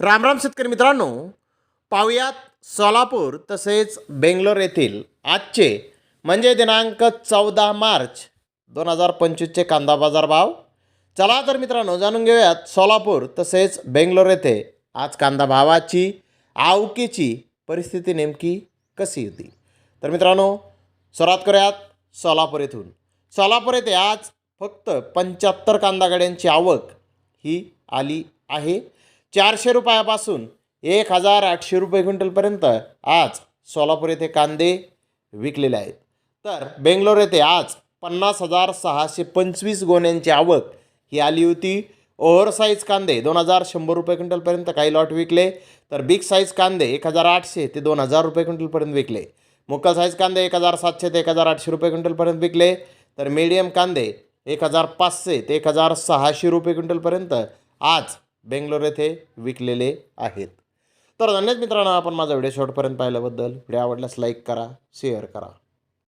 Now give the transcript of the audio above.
रामराम शेतकरी मित्रांनो. पाहुयात सोलापूर तसेच बेंगलोर येथील आजचे म्हणजे दिनांक चौदा मार्च दोन हजार पंचवीसचे कांदा बाजार भाव. चला तर मित्रांनो जाणून घेऊयात सोलापूर तसेच बेंगलोर येथे आज कांदा भावाची आवकीची परिस्थिती नेमकी कशी होती. तर मित्रांनो सुरुवात करूयात सोलापूर येथून. सोलापूर येथे आज फक्त पंच्याहत्तर कांदा गाड्यांची आवक ही आली आहे. चारशे रुपयापासून एक हजार आठशे रुपये क्विंटलपर्यंत आज सोलापूर येथे कांदे विकलेले आहेत. तर बेंगलोर येथे आज पन्नास हजार सहाशे पंचवीस गोण्यांची आवक ही आली होती. ओव्हर साईज कांदे दोन हजार शंभर रुपये क्विंटलपर्यंत काही लॉट विकले. तर बिग साईज कांदे एक हजार आठशे ते दोन हजार रुपये क्विंटलपर्यंत विकले. मुक्कल साईज कांदे एक हजार सातशे ते एक हजार आठशे रुपये क्विंटलपर्यंत विकले. तर मीडियम कांदे एक हजार पाचशे ते एक हजार सहाशे रुपये क्विंटलपर्यंत आज बेंगलोर येथे विकलेले आहेत. तर धन्यवाद मित्रांनो आपण माझा व्हिडिओ शेवटपर्यंत पाहिल्याबद्दल. व्हिडिओ आवडल्यास लाईक करा शेअर करा.